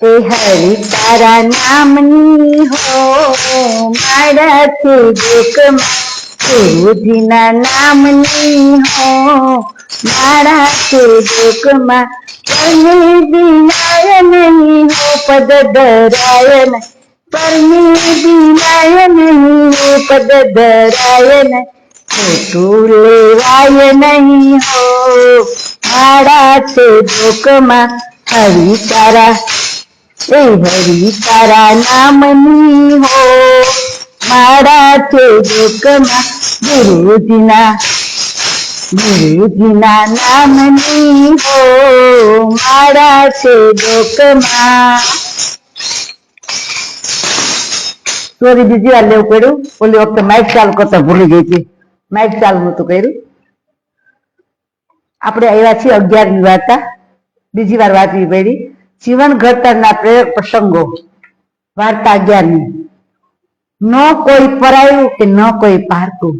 એ હરિ તારા નામની હો મારાથી દુઃખમાં ગુરુજીના નામની હો મારાથી દુઃખમાં પરમી દિનાય નહીં હો પદ ધરાય નહીં પરમી દિનાય નહીં હો પદ ધરાય નહીં ખોટું લેવાય નહીં હો મારા છે દુઃખમાં હરિ તારા એ હરિ તારા નામની હો મારા દુઃખમાં ગુરુજીના ગુરુજીના નામની હો, મારા દુઃખમાં સોરી, બીજી વાર લેવું પડ્યું ઓલી વખતે માઇક ચાલુ કરતા ભૂલી ગઈ હતી. માઇક ચાલુ નતું કર્યું. આપણે આવ્યા છીએ અગિયારમી વાર્તા બીજી વાર વાંચવી પડી. જીવન ઘડતરના પ્રયોગ પ્રસંગો, વાર્તા અગિયારમી ન કોઈ પરાયું કે ન કોઈ પારકું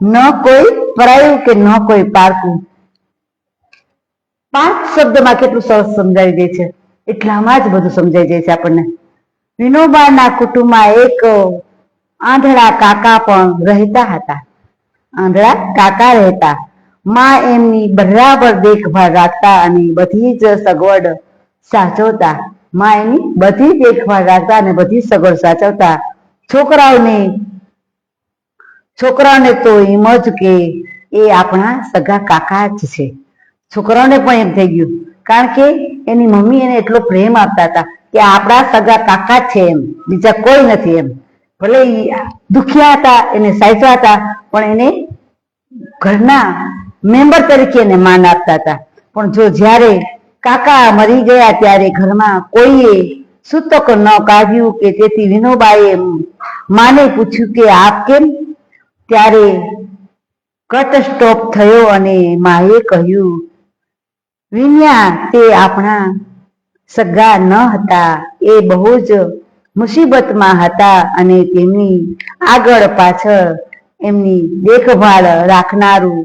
ન કોઈ પરાયું કે ન કોઈ પારકું પાંચ શબ્દમાં કેટલું સરસ સમજાવી દે છે. એટલામાં જ બધું સમજાઈ જાય છે આપણને. વિનોબાના કુટુંબમાં એક આંધળા કાકા પણ રહેતા હતા. આંધળા કાકા રહેતા. માં એમની બરાબર દેખભાળ રાખતા અને બધી જ સગવડ સાચવતા. માં એની બધી દેખભાળ રાખતા અને બધી સગવડ સાચવતા. છોકરાઓને છોકરાઓને તો એમ જ કે એ આપણા સગા કાકા જ છે. છોકરાઓને પણ એમ થઈ ગયું. કારણ કે એની મમ્મી એને એટલો પ્રેમ આપતા હતા કે આપણા સગા કાકા છે એમ. બીજા કોઈ નથી એમ. ભલે દુખ્યા હતા, એને સાચવા હતા, પણ એને ઘરના મેમ્બર તરીકે એને માન આપતા હતા. પણ જો જ્યારે કાકા મરી ગયા ત્યારે ઘરમાં કોઈએ સૂતક ન કાઢ્યું કે તેથી વિનોબાએ માને પૂછ્યું કે આપ કેમ? ત્યારે કટ સ્ટોપ થયો અને માએ કહ્યું, વિન્યા, તે આપણા સગા ન હતા. એ બહુ જ મુસીબતમાં હતા અને તેમની આગળ પાછળ એમની દેખભાળ રાખનારું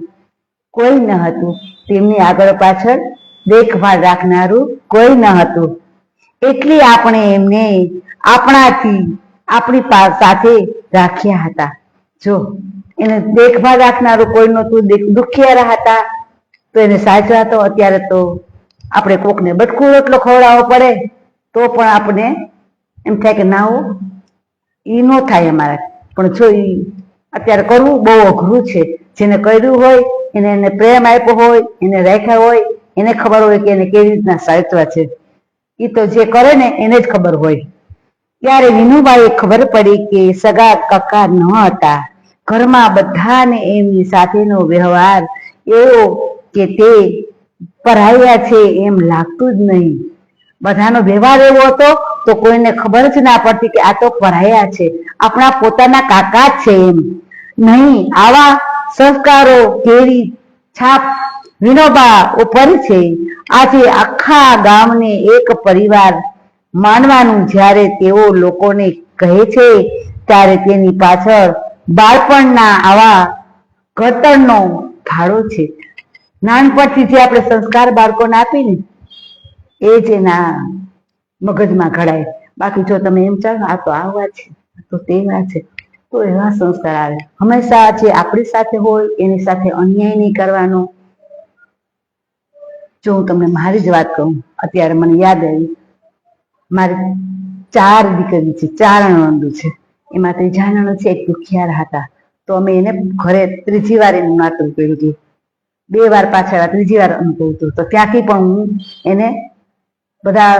કોઈ ન હતું. તેમની આગળ પાછળ દેખભાળ રાખનારું કોઈ ન હતું. એટલે આપણે એમને આપણાથી આપણી સાથે રાખ્યા હતા. જો, એને દેખભાળ રાખનારું કોઈ નહોતું દેખ- દુખિયારા હતા, તો એને સાચવા તો અત્યારે તો આપણે કોકને બટકું રોટલો ખવડાવવો પડે, તો પણ આપણે એમ થાય કે ના હો એ ન થાય અમારે. પણ જો એ અત્યારે કરવું બહુ અઘરું છે. જેને કર્યું હોય, એને એને પ્રેમ આપ્યો હોય, એને રાખ્યા હોય એને ખબર હોય કે એને કેવી રીતના સાચવા છે. એ તો જે કરે ને એને જ ખબર હોય. ત્યારે વિનુબાઈએ ખબર પડી કે સગા કકા ન હતા. ઘરમાં બધાને એમની સાથેનો વ્યવહાર એવો કે તે પરાયા છે એમ લાગતું જ નહીં. બધાનો વ્યવહાર એવો હતો તો કોઈને ખબર જ ના પડતી કે આ તો પરાયા છે. આપણા પોતાના કાકા જ છે એમ. નહીં, આવા સંસ્કારો કેવી છાપ વિનોબા ઉપર છે આજે આખા ગામને એક પરિવાર માનવાનું જ્યારે તેઓ લોકોને કહે છે, ત્યારે તેની પાછળ બાળપણના આવા ઘડતરનો ફાળો છે. નાનપણથી જે આપણે સંસ્કાર બાળકોને આપીને એ જ એના મગજમાં ઘડાય. બાકી જો તમે એમ ચાલો, આ તો આવા છે તો તેવા છે, તો એવા સંસ્કાર આવે. હંમેશા જે આપણી સાથે હોય, એની સાથે અન્યાય નહીં કરવાનો. જો હું તમને મારી જ વાત કહું, અત્યારે મને યાદ આવી, મારી ચાર દીકરી છે, ચાર નણંદો છે. એમાં ત્રીજા નણંદ છે, એક દુખિયાર હતા. તો અમે એને ઘરે ત્રીજી વાર એનું નાટક કર્યું હતું. બે વાર પાછળ ત્રીજી વાર અનુભવ હતું. તો ત્યાંથી પણ હું એને બધા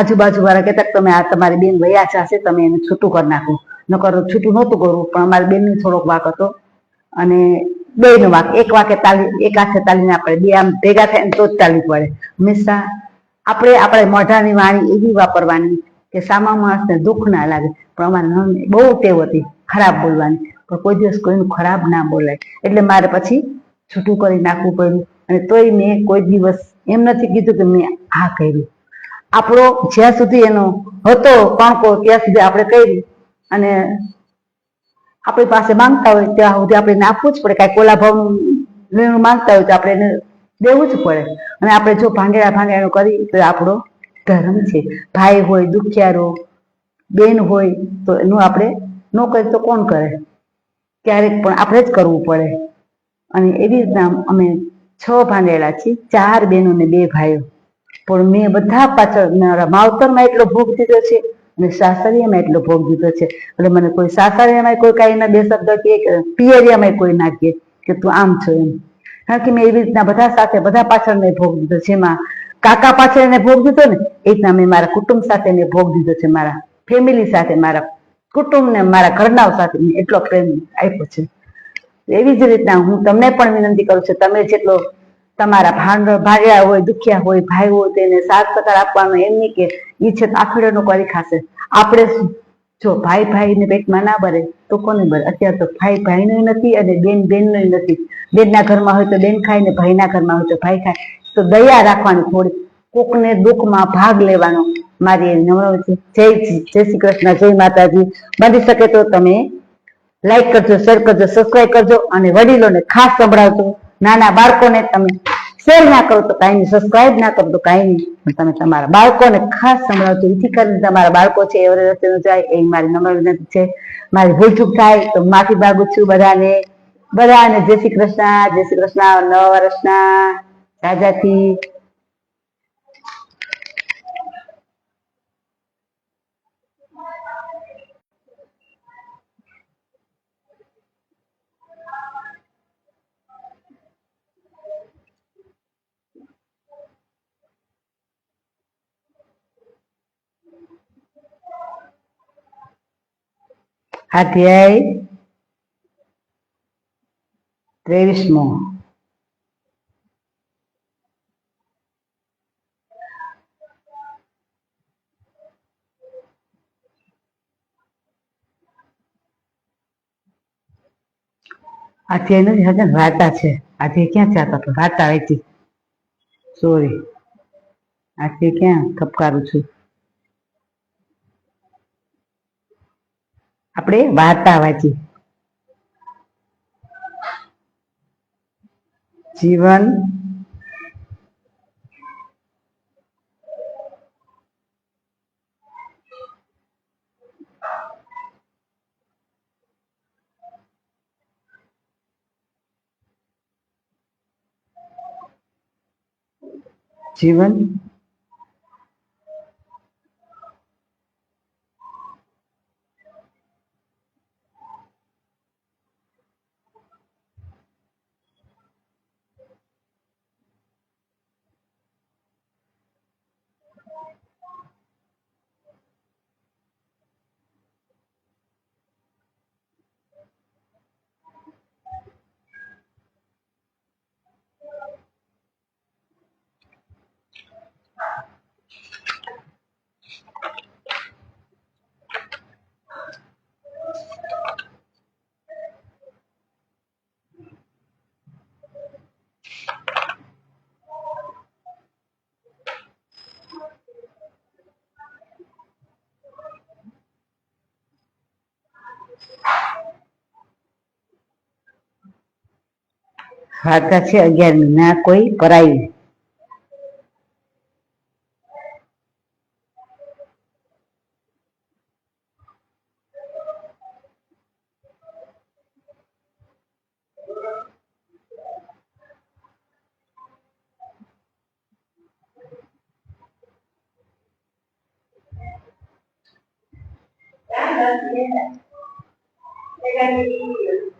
આજુબાજુ વાળા કહેતા તમે આ તમારી બેન વયા હશે તમે એને છૂટું કરી નાખો. નકર છૂટું નહોતું કરવું પણ અમારી બેનનો થોડોક વાક હતો. અને બે નો વાક. એક વાકે તાલી, એક હાથે તાલી ના પડે બે આમ ભેગા થાય તો જ તાલી પડે. હંમેશા આપણે આપણે મોઢાની વાણી એવી વાપરવાની કે સામા માણસને દુઃખ ના લાગે. પણ અમારા બહુ ટેવ હતી ખરાબ બોલવાની. પણ કોઈ દિવસ કોઈનું ખરાબ ના બોલાય. એટલે મારે પછી છૂટું કરી નાખવું પડ્યું. અને તોય મેં કોઈ દિવસ એમ નથી કીધું કે મેં આ કર્યું. આપણો જ્યાં સુધી એનો હતો કાંકો ત્યાં સુધી આપણે કર્યું. અને આપણી પાસે માંગતા હોય ત્યાં સુધી આપણે આપવું જ પડે. કાંઈ કોલા ભાવ માંગતા હોય તો આપણે એને દેવું જ પડે. અને આપણે જો ભાંગેડા ભાંગેડાનું કરી, તો આપણો ધર્મ છે. ભાઈ હોય, દુખિયારો, બેન હોય, તો એનું આપણે ન કરીએ તો કોણ કરે? ક્યારેક પણ આપણે જ કરવું પડે. અને એવી રીતના અમે છ ભાંડેલા છીએ, ચાર બહેનો ને બે ભાઈઓ. પણ મેં બધા પાછળ, મારા માવતરમાં એટલો ભોગ દીધો છે અને સાસરિયામાં એટલો ભોગ દીધો છે. એટલે મને કોઈ સાસરિયામાં કોઈ કાંઈ બે શબ્દ કે પિયરિયામાં કોઈ ના કહે કે તું આમ છો એમ. કારણ કે મેં એવી રીતના બધા સાથે, બધા પાછળ મેં ભોગ દીધો છે. એમાં કાકા પાછળ એને ભોગ દીધો ને, એ રીતના મેં મારા કુટુંબ સાથે મેં ભોગ દીધો છે. મારા ફેમિલી સાથે, મારા કુટુંબ ને મારા ઘરનાઓ સાથે એટલો પ્રેમ આપ્યો છે. એવી જ રીતના હું તમને પણ વિનંતી કરું છું. તમે જેટલો તમારા ભાંડ ભાગ્યા હોય, દુખ્યા હોય, ભાઈ હોય તેને સાથ સકાર આપવાનો એમ નહીં કે એ છે આખડેનો કરી ખાશે. આપણે? જો ભાઈ ભાઈને પેટમાં ના ભરે, તો કોને ભરે? અત્યારે તો ભાઈ ભાઈનો નથી અને બેન બેનનો નથી. બેનના ઘરમાં હોય તો બેન ખાય ને ભાઈના ઘરમાં હોય તો ભાઈ ખાય. તો દયા રાખવાની થોડી. કોકને દુઃખમાં ભાગ લેવાનો મારી નમ્ર. જય જય શ્રી કૃષ્ણ, જય માતાજી. બની શકે તો તમે લાઈક કરજો શેર કરજો સબસ્ક્રાઈબ કરજો અને વડીલોને ખાસ સંભળાવજો. નાના બાળકોને તમે શેર ના કરો તો કાંઈ નહીં સબસ્ક્રાઈબ ના કરો તો કાંઈ નહીં. તમે તમારા બાળકોને ખાસ સંભળાવજો. એથી કરીને તમારા બાળકો છે એવરે રસ્તે ન જાય, એ મારી નમ્ર વિનંતી છે. મારી ભૂલચૂક થાય તો માફી માંગુ છું બધાને. બધાને જય શ્રી કૃષ્ણ, જય શ્રી કૃષ્ણ, નવા વર્ષના રાજાથી. અધ્યાય ત્રેવીસમો. અધ્યાય નથી હજુ વાર્તા છે. અધ્યાય ક્યાં છે આ તો? વાર્તા વેચી. સોરી આજે ક્યાં? ઠપકારું છું. આપણે વાર્તા વાંચી. જીવન જીવન હાકા છે અગિયાર ના કોઈ પરાયું Thank you.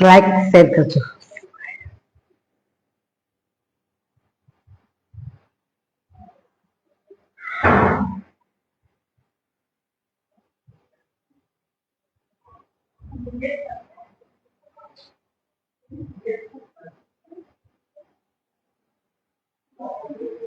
લાઈક શેર કરજો